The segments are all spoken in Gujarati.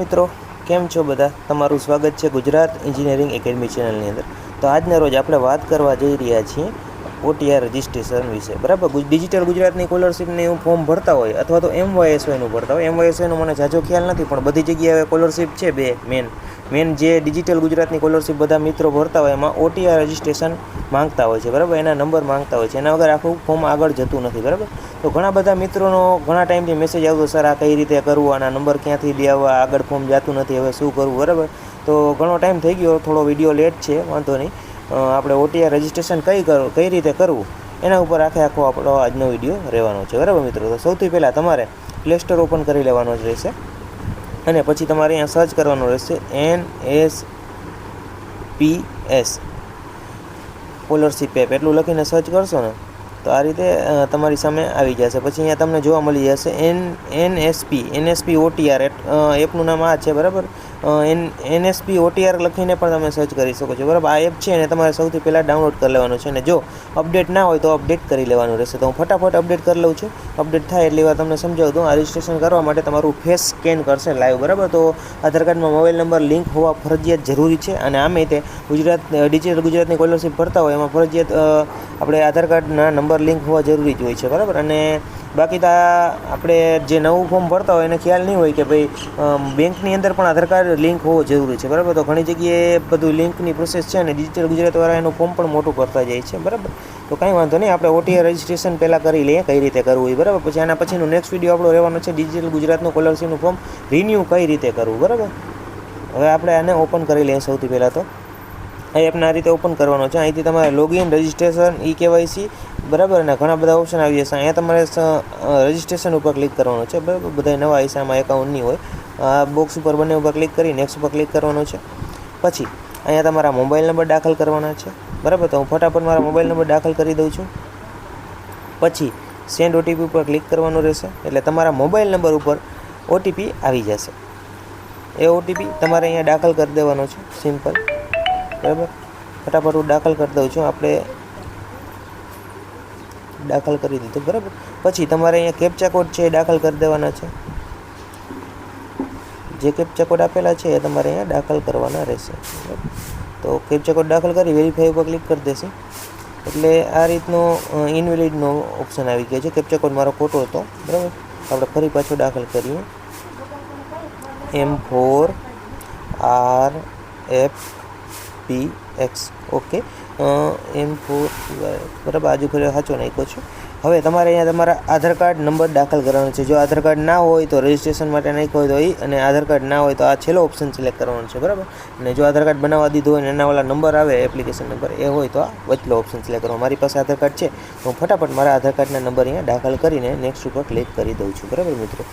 મિત્રો, કેમ છો બધા? તમારું સ્વાગત છે ગુજરાત એન્જિનિયરિંગ એકેડમી ચેનલની અંદર. તો આજના રોજ આપણે વાત કરવા જઈ રહ્યા છીએ ઓટીઆર રજિસ્ટ્રેશન વિશે. બરાબર? ડિજિટલ ગુજરાતની સ્કોલરશીપની ફોર્મ ભરતા હોય અથવા તો એમવાયએસવાયનું ભરતા હોય. એમવાયએસવાયનું મને જાજો ખ્યાલ નથી, પણ બધી જગ્યાએ કોલરશીપ છે બે મેન. મેન જે ડિજિટલ ગુજરાતની કોલરશીપ બધા મિત્રો ભરતા હોય એમાં ઓટીઆર રજિસ્ટ્રેશન માંગતા હોય છે. બરાબર? એના નંબર માંગતા હોય છે. એના વગર આખું ફોર્મ આગળ જતું નથી. બરાબર? તો ઘણા બધા મિત્રોનો ઘણા ટાઈમથી મેસેજ આવતો, સર, આ કઈ રીતે કરવું? આના નંબર ક્યાંથી લેવા? આગળ ફોર્મ જાતું નથી, હવે શું કરવું? બરાબર? તો ઘણો ટાઈમ થઈ ગયો, થોડો વીડિયો લેટ છે, વાંધો નહીં. આપણે ઓટીઆર રજિસ્ટ્રેશન કઈ કરો, કઈ રીતે કરવું? એના ઉપર આખે આખો આપણો આજનો વીડિયો રહેવાનો છે. બરાબર મિત્રો? તો સૌથી પહેલાં તમારે પ્લે સ્ટોર ઓપન કરી લેવાનો જ રહેશે. અને પછી તમારે અહીંયા સર્ચ કરવાનું રહેશે N S P S scholarship app એટલું લખીને સર્ચ કરશો ને તો આ રીતે તમારી સામે આવી જશે પછી અહીંયા તમને જોવા મળી જશે એન એનએસપી એનએસપી ઓટીઆર એપનું નામ આ છે, બરાબર? એન, એનએસપી, ઓટીઆર લખીને પણ તમે સર્ચ કરી શકો છો. બરાબર? આ એપ છે ને તમારે સૌથી પહેલાં ડાઉનલોડ કરી લેવાનું છે અને જો અપડેટ ના હોય તો અપડેટ કરી લેવાનું રહેશે. તો હું ફટાફટ અપડેટ કરી લઉં છું. અપડેટ થાય એટલી વાર તમને સમજાવું દઉં આ રજિસ્ટ્રેશન કરવા માટે તમારું ફેસ સ્કેન કરશે લાઈવ બરાબર? તો આધાર કાર્ડમાં મોબાઈલ નંબર લિંક હોવા ફરજિયાત જરૂરી છે અને આમે તે ગુજરાત ડિજિટલ ગુજરાતની સ્કોલરશીપ ભરતા હોય એમાં ફરજિયાત આપણે આધાર કાર્ડના નંબર લિંક હોવા જરૂરી જ હોય છે. બરાબર? અને બાકી તો આપણે જે નવું ફોર્મ ભરતા હોય એને ખ્યાલ નહીં હોય કે ભાઈ બેંકની અંદર પણ આધાર કાર્ડ લિંક હોવો જરૂરી છે, બરાબર? તો ઘણી જગ્યાએ બધું લિંકની પ્રોસેસ છે અને ડિજિટલ ગુજરાતવાળા એનું ફોર્મ પણ મોટું કરતા જાય છે, બરાબર? તો કાંઈ વાંધો નહીં, આપણે ઓટીએ રજિસ્ટ્રેશન પહેલાં કરી લઈએ, કઈ રીતે કરવું એ, બરાબર? પછી આના પછીનું નેક્સ્ટ વીડિયો આપણો રહેવાનો છે ડિજિટલ ગુજરાતનું સ્કોલરશીપનું ફોર્મ રિન્યૂ કઈ રીતે કરવું, બરાબર? હવે આપણે આને ઓપન કરી લઈએ સૌથી પહેલાં તો. આ એપને આ રીતે ઓપન કરવાનો છે. અહીંથી તમારે લોગિન રજિસ્ટ્રેશન ઈ કેવાયસી બરાબર? અને ઘણા બધા ઓપ્શન આવી જશે. અહીંયા તમારે રજિસ્ટ્રેશન ઉપર ક્લિક કરવાનું છે. બરાબર? બધા નવા આઈસામાં એકાઉન્ટની હોય. આ બોક્સ ઉપર બંને ઉપર ક્લિક કરી નેક્સ્ટ ઉપર ક્લિક કરવાનો છે. પછી, અહીંયા તમારા મોબાઈલ નંબર દાખલ કરવાના છે. બરાબર? તો હું ફટાફટ મારા મોબાઈલ નંબર દાખલ કરી દઉં છું. પછી સેન્ડ ઓટીપી ઉપર ક્લિક કરવાનું રહેશે. એટલે તમારા મોબાઈલ નંબર ઉપર ઓટીપી આવી જશે. એ ઓટીપી તમારે અહીંયા દાખલ કરી દેવાનો છે. સિમ્પલ બરાબર? ફટાફટ હું દાખલ કરી દઉં છું. આપણે દાખલ કરી દીધું, બરાબર? પછી તમારે અહીંયા કેપ્ચા કોડ છે એ દાખલ કરી દેવાના છે. જે કેપ્ચા કોડ આપેલા છે એ તમારે અહીંયા દાખલ કરવાના રહેશે. તો કેપ્ચા કોડ દાખલ કરી વેરીફાઈ ઉપર ક્લિક કરી દેશે. એટલે આ રીતનો ઇનવેલિડનો ઓપ્શન આવી ગયો છે. કેપ્ચા કોડ મારો ખોટો હતો, બરાબર? આપણે ફરી પાછો દાખલ કરીએ. M four R F P X okay M four બરાબર આજુ ખરે સાચો નાખ્યો છે. હવે તમારે અહીંયા તમારા આધાર કાર્ડ નંબર દાખલ કરવાનો છે. જો આધાર કાર્ડ ના હોય તો રજિસ્ટ્રેશન માટે નાખ્યો હોય તો એ અને આધાર કાર્ડ ના હોય તો આ છેલ્લો ઓપ્શન સિલેક્ટ કરવાનો છે, બરાબર? અને જો આધાર કાર્ડ બનાવવા દીધું હોય ને એના વાળા નંબર આવે એપ્લિકેશન નંબર, એ હોય તો આ વચલો ઓપ્શન સિલેક્ટ કરવાનો મારી પાસે આધાર કાર્ડ છે. તો હું ફટાફટ મારા આધાર કાર્ડના નંબર અહીંયા દાખલ કરીને નેક્સ્ટ ઉપર ક્લિક કરી દઉં છું. બરાબર મિત્રો?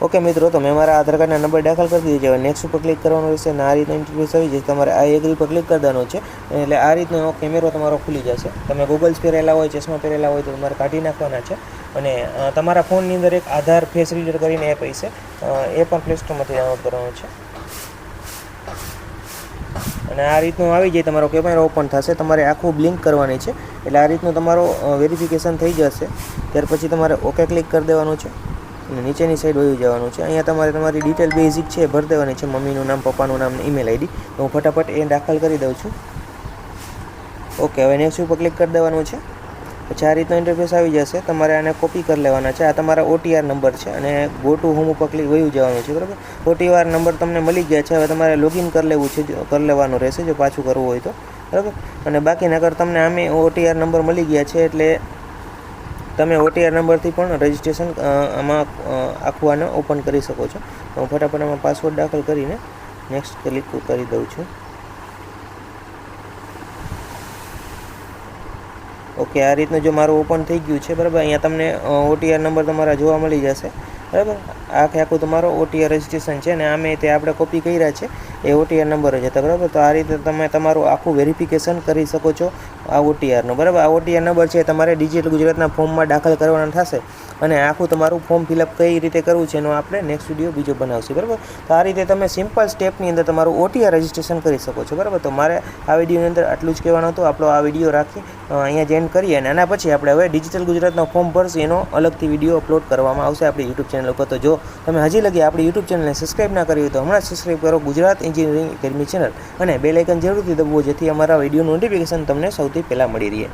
ઓકે મિત્રો, તો મેં મારા આધાર કાર્ડના નંબર દાખલ કરી દીધી છે. નેક્સ્ટ ઉપર ક્લિક કરવાનું રહેશે અને આ રીતના ઇન્ટરવ્યૂ આવી જશે. તમારે આ એગ્રી પર ક્લિક કરી છે. એટલે આ રીતનો કેમેરો તમારો ખુલી જશે. તમે ગોગલ્સ પહેરેલા હોય, ચશ્મા પહેરેલા હોય, તો તમારે કાઢી નાખવાના છે. અને તમારા ફોનની અંદર એક આધાર ફેસ રીડર કરીને એપ હશે. એ પણ પ્લે સ્ટોરમાંથી ડાઉનલોડ કરવાનું છે. અને આ રીતનું આવી જાય, તમારો કેમેરો ઓપન થશે. તમારે આખું બ્લિંક કરવાની છે. એટલે આ રીતનું તમારો વેરિફિકેશન થઈ જશે. ત્યાર પછી તમારે ઓકે ક્લિક કરી દેવાનું છે. અને નીચેની સાઈડ વયું જવાનું છે. અહીંયા તમારે તમારી ડિટેલ બેઝિક છે ભરી દેવાની છે. મમ્મીનું નામ, પપ્પાનું નામ ઈમેલ આઈડી હું ફટાફટ એ દાખલ કરી દઉં છું. ઓકે હવે નેક્સ્ટ ઉપર ક્લિક કરી દેવાનું છે. પછી આ રીતનો ઇન્ટરફેસ આવી જશે. તમારે આને કોપી કરી લેવાના છે. આ તમારા ઓટીઆર નંબર છે અને ગો ટુ હોમ ઉપર ક્લિક વયું જવાનું છે, બરાબર? ઓટીઆર નંબર તમને મળી ગયા છે. હવે તમારે લોગિન કરી લેવું છે કરી લેવાનું રહેશે, જો પાછું કરવું હોય તો. બરાબર? અને બાકી નગર તમને આમે ઓટીઆર નંબર મળી ગયા છે, એટલે તમે ઓટીઆર નંબરથી પણ રજિસ્ટ્રેશન આમાં આખું આને ઓપન કરી શકો છો. હું ફટાફટ આમાં પાસવર્ડ દાખલ કરીને નેક્સ્ટ ક્લિક કરી દઉં છું. ઓકે આ રીતનું જો મારું ઓપન થઈ ગયું છે, બરાબર? અહીંયા તમને ઓટીઆર નંબર તમારા જોવા મળી જશે. બરાબર? આખે આખું તમારો ઓટીઆર રજિસ્ટ્રેશન છે અને આમે તે આપણે કોપી કર્યા છે. એ ઓટીઆર નંબર જ હતા, બરાબર? તો આ રીતે તમે તમારું આખું વેરિફિકેશન કરી શકો છો આ ઓટીઆરનું બરાબર? આ ઓટીઆર નંબર છે તમારે ડિજિટલ ગુજરાતના ફોર્મમાં દાખલ કરવાના થશે અને આખું તમારું ફોર્મ ફિલઅપ કઈ રીતે કરવું છે એનો આપણે નેક્સ્ટ વીડિયો બીજો બનાવશું, બરાબર? તો આ રીતે તમે સિમ્પલ સ્ટેપની અંદર તમારું ઓટીઆર રજિસ્ટ્રેશન કરી શકો છો, બરાબર? તો મારે આ વિડીયોની અંદર આટલું જ કહેવાનું હતું. આપણો આ વીડિયો રાખી અહીંયા જેન્ડ કરીએ અને આના પછી આપણે હવે ડિજિટલ ગુજરાતનો ફોર્મ ભરશું એનો અલગથી વીડિયો અપલોડ કરવામાં આવશે આપણી યુટ્યુબ ચેનલ ઉપર. તો જો તમે હજી લગી આપણી યુટ્યુબ ચેનલને સબસ્ક્રાઈબ ના કરી હોય તો હમણાં સબસ્ક્રાઈબ કરો ગુજરાત એન્જિનિયરિંગ એકેડમી ચેનલ. અને બે લાઇકન જરૂરથી દબવો જેથી અમારા વીડિયો નોટિફિકેશન તમને સૌથી પહેલાં મળી રહે.